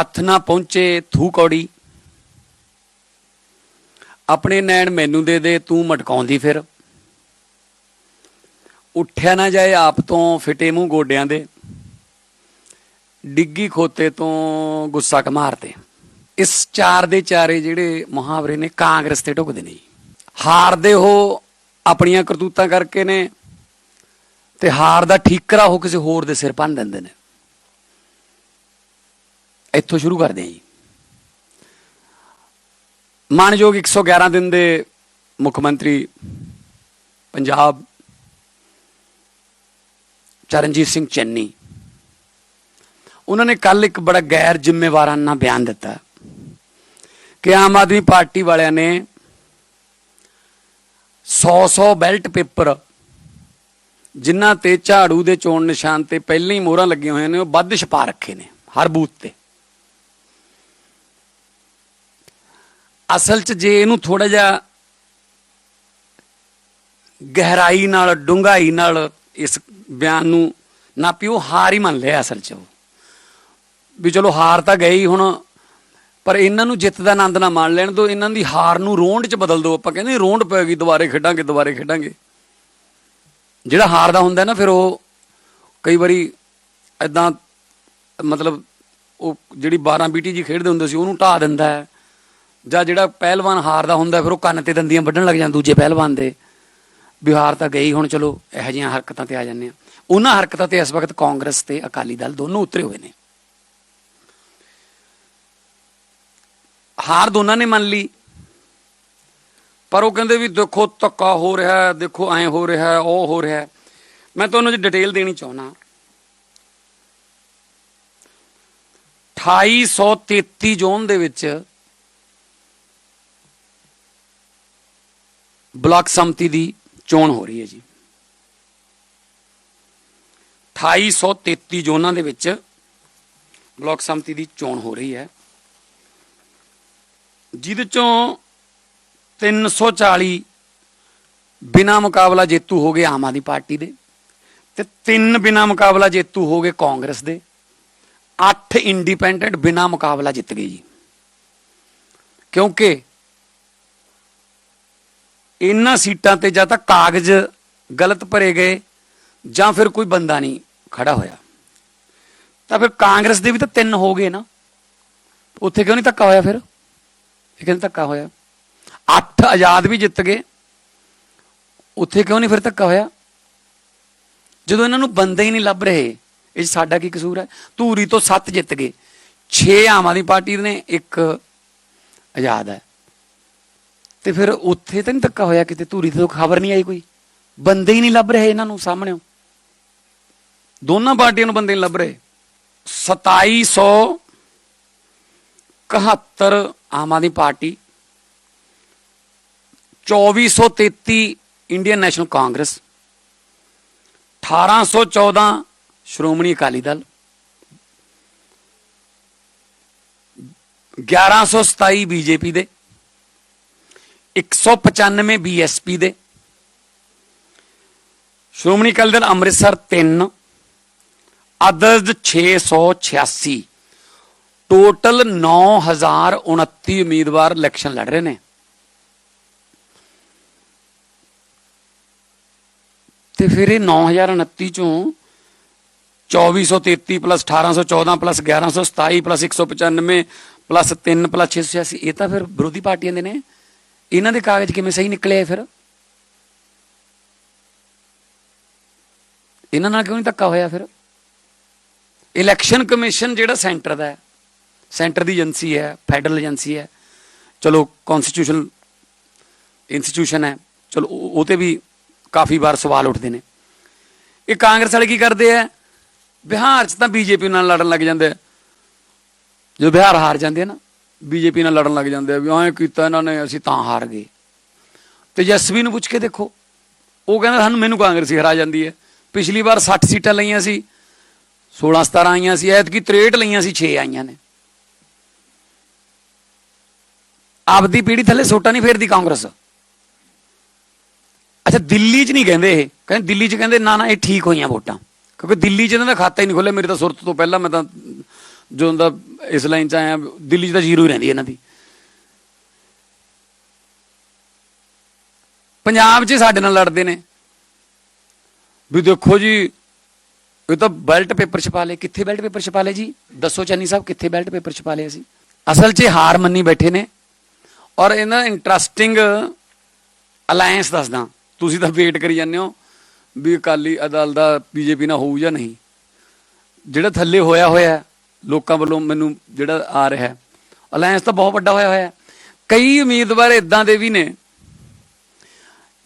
ਹੱਥ ਨਾ ਪਹੁੰਚੇ ਥੂ ਕੌੜੀ। ਆਪਣੇ ਨੈਣ ਮੈਨੂੰ ਦੇ ਦੇ, ਤੂੰ ਮਟਕਾਉਂਦੀ ਫਿਰ। ਉੱਠਿਆ ਨਾ ਜਾਏ ਆਪ ਤੋਂ ਫਿਟੇ ਮੂੰਹ ਗੋਡਿਆਂ ਦੇ। ਡਿੱਗੀ ਖੋਤੇ ਤੋਂ ਗੁੱਸਾ ਕਮਾਰਦੇ ਇਸ ਚਾਰ ਦੇ ਚਾਰੇ ਜਿਹੜੇ ਮੁਹਾਵਰੇ ਨੇ, ਕਾਂਗਰਸ ਤੇ ਢੁਕਦੇ ਨੇ ਜੀ। ਹਾਰਦੇ ਹੋ ਆਪਣੀਆਂ ਕਰਤੂਤਾਂ ਕਰਕੇ ਨੇ ਤੇ ਹਾਰ ਦਾ ਠੀਕਰਾ ਹੋ ਕਿਸੇ ਹੋਰ ਦੇ ਸਿਰ ਭੰਨ ਦਿੰਦੇ ਨੇ। ਇੱਥੋਂ ਸ਼ੁਰੂ ਕਰਦੇ ਹਾਂ ਜੀ ਮਾਨਯੋਗ 111 ਦਿਨ ਦੇ ਮੁੱਖ ਮੰਤਰੀ ਪੰਜਾਬ ਚਰਨਜੀਤ ਸਿੰਘ ਚੰਨੀ, ਉਹਨਾਂ ਨੇ ਕੱਲ ਇੱਕ ਬੜਾ ਗੈਰ ਜ਼ਿੰਮੇਵਾਰਾਨਾ ਬਿਆਨ ਦਿੱਤਾ ਕਿ ਆਮ ਆਦਮੀ ਪਾਰਟੀ ਵਾਲਿਆਂ ਨੇ 100-100 ਬੈਲਟ ਪੇਪਰ ਜਿਨ੍ਹਾਂ ਤੇ ਝਾੜੂ ਦੇ ਚੋਣ ਨਿਸ਼ਾਨ ਤੇ ਪਹਿਲਾਂ ਹੀ ਮੋਹਰਾਂ ਲੱਗੀਆਂ ਹੋਈਆਂ ਨੇ, ਉਹ ਵੱਧ ਛਪਾ ਰੱਖੇ ਨੇ ਹਰ ਬੂਥ ਤੇ। ਅਸਲ 'ਚ ਜੇ ਇਹਨੂੰ ਥੋੜਾ ਜਿਹਾ ਗਹਿਰਾਈ ਨਾਲ, ਡੂੰਘਾਈ ਨਾਲ ਇਸ ਬਿਆਨ ਨੂੰ ਨਾਪੀ ਉਹ ਹਾਰ ਹੀ ਮੰਨ ਲਿਆ ਅਸਲ 'ਚ ਉਹ। ਵੀ ਚਲੋ ਹਾਰ ਤਾਂ ਗਈ ਹੁਣ, ਪਰ ਇਹਨਾਂ ਨੂੰ ਜਿੱਤ ਦਾ ਆਨੰਦ ਨਾ ਮਾਣ ਲੈਣ ਦੋ ਇਹਨਾਂ ਦੀ ਹਾਰ ਨੂੰ ਰੋਂਡ 'ਚ ਬਦਲ ਦਿਓ। ਆਪਾਂ ਕਹਿੰਦੇ ਰੋਂਡ ਪੈ ਗਈ, ਦੁਬਾਰੇ ਖੇਡਾਂਗੇ ਦੁਬਾਰੇ ਖੇਡਾਂਗੇ। ਜਿਹੜਾ ਹਾਰਦਾ ਹੁੰਦਾ ਨਾ, ਫਿਰ ਉਹ ਕਈ ਵਾਰੀ ਐਦਾਂ ਮਤਲਬ ਉਹ ਜਿਹੜੀ 12 ਬੀਟੀ ਜੀ ਖੇਡਦੇ ਹੁੰਦੇ ਸੀ, ਉਹਨੂੰ ਢਾ ਦਿੰਦਾ ਹੈ। ਜਾਂ ਜਿਹੜਾ ਪਹਿਲਵਾਨ ਹਾਰਦਾ ਹੁੰਦਾ ਫਿਰ ਉਹ ਕੰਨ ਤੇ ਦੰਦੀਆਂ ਵੱਢਣ ਲੱਗ ਜਾਂਦਾ ਦੂਜੇ ਪਹਿਲਵਾਨ ਦੇ। ਬਿਹਾਰ ਤਾਂ ਗਈ, ਹੁਣ ਚਲੋ ਇਹੋ ਜਿਹੀਆਂ ਹਰਕਤਾਂ ਤੇ ਆ ਜਾਂਦੇ ਆ ਉਹਨਾਂ ਹਰਕਤਾਂ ਤੇ ਇਸ ਵਕਤ ਕਾਂਗਰਸ ਤੇ ਅਕਾਲੀ ਦਲ ਦੋਨੋਂ ਉਤਰੇ ਹੋਏ ਨੇ। ਹਾਰ ਦੋਨਾਂ ਨੇ ਮੰਨ ਲਈ। ਪਰ ਉਹ ਕਹਿੰਦੇ ਵੀ ਦੇਖੋ ਧੱਕਾ ਹੋ ਰਿਹਾ ਹੈ, ਦੇਖੋ ਐਂ ਹੋ ਰਿਹਾ ਹੈ, ਉਹ ਹੋ ਰਿਹਾ ਹੈ। ਮੈਂ ਤੁਹਾਨੂੰ ਜੀ ਡਿਟੇਲ ਦੇਣੀ ਚਾਹੁੰਦਾ। 2833 ਜ਼ੋਨ ਦੇ ਵਿੱਚ ਬਲਾਕ ਸੰਮਤੀ ਦੀ ਚੋਣ ਹੋ ਰਹੀ ਹੈ ਜੀ। 2833 ਜ਼ੋਨਾਂ ਦੇ ਵਿੱਚ ਬਲਾਕ ਸੰਮਤੀ ਦੀ ਚੋਣ ਹੋ ਰਹੀ ਹੈ। ਜਿਹਦੇ ਚੋਂ 340 ਬਿਨਾ ਮੁਕਾਬਲਾ ਜੇਤੂ ਹੋ ਗਏ ਆਮ ਆਦਮੀ ਪਾਰਟੀ ਦੇ ਤੇ ਤਿੰਨ ਬਿਨਾ ਮੁਕਾਬਲਾ ਜੇਤੂ ਹੋ ਗਏ ਕਾਂਗਰਸ ਦੇ 8 ਇੰਡੀਪੈਂਡੈਂਟ ਬਿਨਾ ਮੁਕਾਬਲਾ ਜਿੱਤ ਗਏ ਜੀ। ਕਿਉਂਕਿ ਇਹਨਾਂ ਸੀਟਾਂ ਤੇ ਜਾਂ ਤਾਂ ਕਾਗਜ਼ ਗਲਤ ਭਰੇ ਗਏ ਜਾਂ ਫਿਰ ਕੋਈ ਬੰਦਾ ਨਹੀਂ ਖੜਾ ਹੋਇਆ। ਤਾਂ ਫਿਰ ਕਾਂਗਰਸ ਦੇ ਵੀ ਤਾਂ ਤਿੰਨ ਹੋ ਗਏ ਨਾ। ਉੱਥੇ ਕਿਉਂ ਨਹੀਂ ਧੱਕਾ ਹੋਇਆ ਫਿਰ? ਇਹ ਕਹਿੰਦੇ ਧੱਕਾ ਹੋਇਆ। ਅੱਠ ਆਜ਼ਾਦ ਵੀ ਜਿੱਤ ਗਏ। ਉੱਥੇ ਕਿਉਂ ਨਹੀਂ ਫਿਰ ਧੱਕਾ ਹੋਇਆ? ਜਦੋਂ ਇਹਨਾਂ ਨੂੰ ਬੰਦੇ ਹੀ ਨਹੀਂ ਲੱਭ ਰਹੇ, ਇਹ 'ਚ ਸਾਡਾ ਕੀ ਕਸੂਰ ਹੈ? ਧੂਰੀ ਤੋਂ 7 ਜਿੱਤ ਗਏ। 6 ਆਮ ਆਦਮੀ ਪਾਰਟੀ ਨੇ, ਇੱਕ ਆਜ਼ਾਦ ਹੈ। ਤੇ ਫਿਰ ਉੱਥੇ ਤਾਂ ਨਹੀਂ ਧੱਕਾ ਹੋਇਆ ਕਿਤੇ, ਧੂਰੀ ਤੋਂ ਖਬਰ ਨਹੀਂ ਆਈ ਕੋਈ। ਬੰਦੇ ਹੀ ਨਹੀਂ ਲੱਭ ਰਹੇ ਇਹਨਾਂ ਨੂੰ ਸਾਹਮਣੇ। ਦੋਨਾਂ ਪਾਰਟੀਆਂ ਨੂੰ ਬੰਦੇ ਨਹੀਂ ਲੱਭ ਰਹੇ। 2771 Aam Aadmi Party 2433 Indian National Congress 1814 Shiromani Akali Dal 1127 BJP ਦੇ 195 ਬੀਐਸਪੀ ਦੇ। ਸ਼੍ਰੋਮਣੀ ਅਕਾਲੀ ਦਲ ਅੰਮ੍ਰਿਤਸਰ 3 ਅਦਰਜ 686 ਟੋਟਲ 9029 ਉਮੀਦਵਾਰ ਇਲੈਕਸ਼ਨ ਲੜ ਰਹੇ ਨੇ। ਤੇ ਫਿਰ ਇਹ 9029 ਚੋਂ 2433 plus 1814 plus 1127 plus 195 plus 3 plus 686 ਇਹ ਤਾਂ ਫਿਰ ਵਿਰੋਧੀ ਪਾਰਟੀਆਂ ਦੇ ਨੇ। ਇਹਨਾਂ ਦੇ ਕਾਗਜ਼ ਕਿਵੇਂ ਸਹੀ ਨਿਕਲੇ ਫਿਰ? ਇਹਨਾਂ ਨਾਲ ਕਿਉਂ ਨਹੀਂ ਧੱਕਾ ਹੋਇਆ ਫਿਰ? ਇਲੈਕਸ਼ਨ ਕਮਿਸ਼ਨ ਜਿਹੜਾ ਸੈਂਟਰ ਦਾ ਹੈ ਸੈਂਟਰ ਦੀ ਏਜੰਸੀ ਹੈ ਫੈਡਰਲ ਏਜੰਸੀ ਹੈ। ਚਲੋ ਕਨਸਟੀਟਿਊਸ਼ਨਲ ਇੰਸਟੀਟਿਊਸ਼ਨ ਹੈ। ਚਲੋ, ਉਹ ਤੇ ਵੀ ਕਾਫੀ ਵਾਰ ਸਵਾਲ ਉੱਠਦੇ ਨੇ। ਇਹ ਕਾਂਗਰਸ ਵਾਲੇ ਕੀ ਕਰਦੇ ਆ? ਬਿਹਾਰ 'ਚ ਤਾਂ ਬੀਜੇਪੀ ਨਾਲ ਲੜਨ ਲੱਗ ਜਾਂਦੇ ਜਦੋਂ ਬਿਹਾਰ ਹਾਰ ਜਾਂਦੇ ਆ ਨਾ ਬੀਜੇਪੀ ਨਾਲ ਲੜਨ ਲੱਗ ਜਾਂਦੇ ਆ ਵੀ ਐਂ ਕੀਤਾ ਇਹਨਾਂ ਨੇ, ਅਸੀਂ ਤਾਂ ਹਾਰ ਗਏ। ਤੇਜਸਵੀ ਨੂੰ ਪੁੱਛ ਕੇ ਦੇਖੋ। ਉਹ ਕਹਿੰਦਾ, ਸਾਨੂੰ ਮੈਨੂੰ ਕਾਂਗਰਸੀ ਹਰਾ ਜਾਂਦੀ ਹੈ। ਪਿਛਲੀ ਵਾਰ 60 ਸੀਟਾਂ ਲਈਆਂ ਸੀ 16 17 ਆਈਆਂ ਸੀ, ਐਤਕੀ 63 ਲਈਆਂ ਸੀ 6 ਆਈਆਂ ਨੇ। ਆਪਦੀ ਪੀੜੀ ਥੱਲੇ ਸੋਟਾ ਨਹੀਂ ਫੇਰਦੀ ਕਾਂਗਰਸ। ਅੱਛਾ, ਦਿੱਲੀ 'ਚ ਨਹੀਂ ਕਹਿੰਦੇ ਇਹ। ਕਹਿੰਦੇ ਦਿੱਲੀ 'ਚ ਕਹਿੰਦੇ, ਨਾ ਨਾ, ਇਹ ਠੀਕ ਹੋਈਆਂ ਵੋਟਾਂ। ਕਿਉਂਕਿ ਦਿੱਲੀ 'ਚ ਇਹਨਾਂ ਦਾ ਖਾਤਾ ਹੀ ਨਹੀਂ ਖੁੱਲਿਆ ਮੇਰੀ ਤਾਂ ਸੁਰਤ ਤੋਂ ਪਹਿਲਾਂ ਮੈਂ ਤਾਂ ਜੋ ਦਾ ਇਸ ਲਾਈਨ 'ਚ ਆਇਆ ਦਿੱਲੀ 'ਚ ਤਾਂ ਜ਼ੀਰੋ ਹੀ ਰਹਿੰਦੀ ਇਹਨਾਂ ਦੀ। ਪੰਜਾਬ 'ਚ ਸਾਡੇ ਨਾਲ ਲੜਦੇ ਨੇ। ਵੀ ਦੇਖੋ ਜੀ, ਇਹ ਤਾਂ ਬੈਲਟ ਪੇਪਰ ਛਪਾ ਲਏ। ਕਿੱਥੇ ਬੈਲਟ ਪੇਪਰ ਛਪਾ ਲਏ ਜੀ? ਦੱਸੋ ਚੰਨੀ ਸਾਹਿਬ, ਕਿੱਥੇ ਬੈਲਟ ਪੇਪਰ ਛਪਾ ਲਏ ਅਸੀਂ? ਅਸਲ 'ਚ ਹਾਰ ਮੰਨੀ ਬੈਠੇ ਨੇ। ਔਰ ਇਹਨਾਂ ਇੰਟਰਸਟਿੰਗ ਅਲਾਈਅੰਸ ਦੱਸਦਾ। ਤੁਸੀਂ ਤਾਂ ਵੇਟ ਕਰੀ ਜਾਂਦੇ ਹੋ ਵੀ ਅਕਾਲੀ ਅਦਲ ਦਾ ਬੀਜੇਪੀ ਨਾਲ ਹੋਊ ਜਾਂ ਨਹੀਂ। ਜਿਹੜਾ ਥੱਲੇ ਹੋਇਆ ਹੋਇਆ ਲੋਕਾਂ ਵੱਲੋਂ ਮੈਨੂੰ ਜਿਹੜਾ ਆ ਰਿਹਾ ਹੈ। ਅਲਾਈਅੰਸ ਤਾਂ ਬਹੁਤ ਵੱਡਾ ਹੋਇਆ ਹੋਇਆ ਹੈ। ਕਈ ਉਮੀਦਵਾਰ ਇਦਾਂ ਦੇ ਵੀ ਨੇ,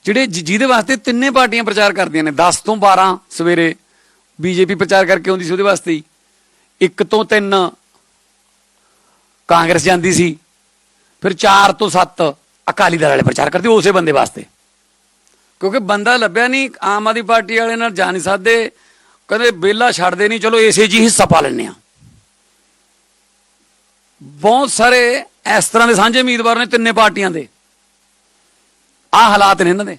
ਜਿਹੜੇ ਜਿਹਦੇ ਵਾਸਤੇ ਤਿੰਨੇ ਪਾਰਟੀਆਂ ਪ੍ਰਚਾਰ ਕਰਦੀਆਂ ਨੇ। 10 ਤੋਂ 12 ਸਵੇਰੇ ਬੀਜੇਪੀ ਪ੍ਰਚਾਰ ਕਰਕੇ ਆਉਂਦੀ ਸੀ ਉਹਦੇ ਵਾਸਤੇ ਹੀ। ਇੱਕ ਤੋਂ 3 ਕਾਂਗਰਸ ਜਾਂਦੀ ਸੀ। ਫਿਰ 4 ਤੋਂ 7 ਅਕਾਲੀ ਦਲ ਵਾਲੇ ਪ੍ਰਚਾਰ ਕਰਦੇ ਉਸੇ ਬੰਦੇ ਵਾਸਤੇ। ਕਿਉਂਕਿ ਬੰਦਾ ਲੱਭਿਆ ਨਹੀਂ, ਆਮ ਆਦਮੀ ਪਾਰਟੀ ਵਾਲੇ ਨਾਲ ਜਾ ਨਹੀਂ ਸਕਦੇ। ਕਦੇ ਬੇਲਾ ਛੱਡਦੇ ਨਹੀਂ। ਚਲੋ, ਇਸੇ ਜੀ ਹਿੱਸਾ ਪਾ ਲੈਂਦੇ ਆ ਬਹੁਤ ਸਾਰੇ ਇਸ ਤਰ੍ਹਾਂ ਦੇ ਸਾਂਝੇ ਉਮੀਦਵਾਰ ਨੇ ਤਿੰਨੇ ਪਾਰਟੀਆਂ ਦੇ। ਆ ਹਾਲਾਤ ਨੇ ਇਹਨਾਂ ਦੇ।